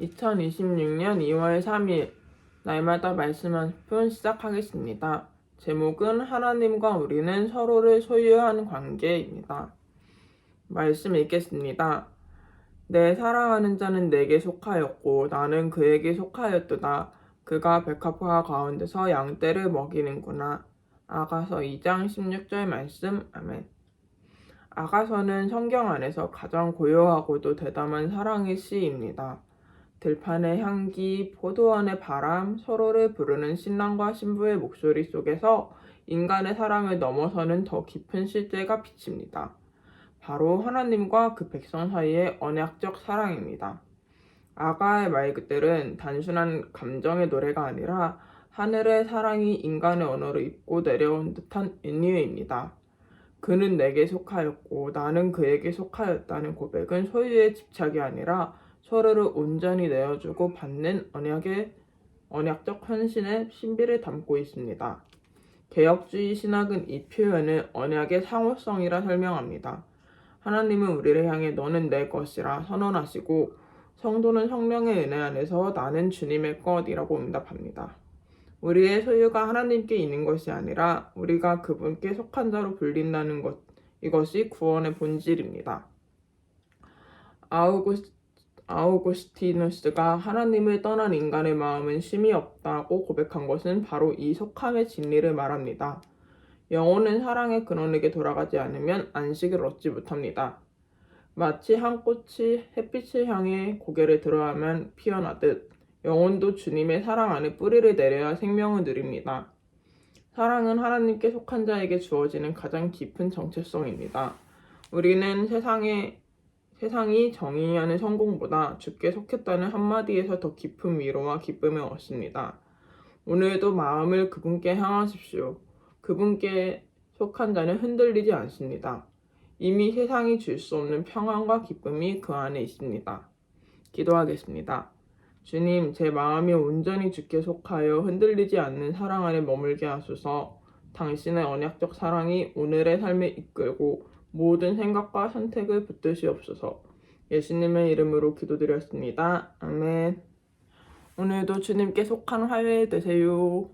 2026년 2월 3일 날마다 말씀 한푼 시작하겠습니다. 제목은 하나님과 우리는 서로를 소유한 관계입니다. 말씀 읽겠습니다. 내 사랑하는 자는 내게 속하였고 나는 그에게 속하였도다. 그가 백합화 가운데서 양떼를 먹이는구나. 아가서 2장 16절 말씀 아멘. 아가서는 성경 안에서 가장 고요하고도 대담한 사랑의 시입니다. 들판의 향기, 포도원의 바람, 서로를 부르는 신랑과 신부의 목소리 속에서 인간의 사랑을 넘어서는 더 깊은 실제가 비칩니다. 바로 하나님과 그 백성 사이의 언약적 사랑입니다. 아가의 말들은 단순한 감정의 노래가 아니라 하늘의 사랑이 인간의 언어로 입고 내려온 듯한 은유입니다. 그는 내게 속하였고 나는 그에게 속하였다는 고백은 소유의 집착이 아니라 서로를 온전히 내어주고 받는 언약의 언약적 헌신의 신비를 담고 있습니다. 개혁주의 신학은 이 표현을 언약의 상호성이라 설명합니다. 하나님은 우리를 향해 너는 내 것이라 선언하시고 성도는 성령의 은혜 안에서 나는 주님의 것이라고 응답합니다. 우리의 소유가 하나님께 있는 것이 아니라 우리가 그분께 속한 자로 불린다는 것 이것이 구원의 본질입니다. 아우구스, 아우구스티누스가 하나님을 떠난 인간의 마음은 심이 없다고 고백한 것은 바로 이 속함의 진리를 말합니다. 영혼은 사랑의 근원에게 돌아가지 않으면 안식을 얻지 못합니다. 마치 한 꽃이 햇빛을 향해 고개를 들어야만 피어나듯 영혼도 주님의 사랑 안에 뿌리를 내려야 생명을 누립니다. 사랑은 하나님께 속한 자에게 주어지는 가장 깊은 정체성입니다. 우리는 세상에 세상이 정의하는 성공보다 주께 속했다는 한마디에서 더 깊은 위로와 기쁨을 얻습니다. 오늘도 마음을 그분께 향하십시오. 그분께 속한 자는 흔들리지 않습니다. 이미 세상이 줄 수 없는 평안과 기쁨이 그 안에 있습니다. 기도하겠습니다. 주님, 제 마음이 온전히 주께 속하여 흔들리지 않는 사랑 안에 머물게 하소서. 당신의 언약적 사랑이 오늘의 삶을 이끌고 모든 생각과 선택을 붙드시옵소서. 예수님의 이름으로 기도드렸습니다. 아멘. 오늘도 주님께 속한 화요일 되세요.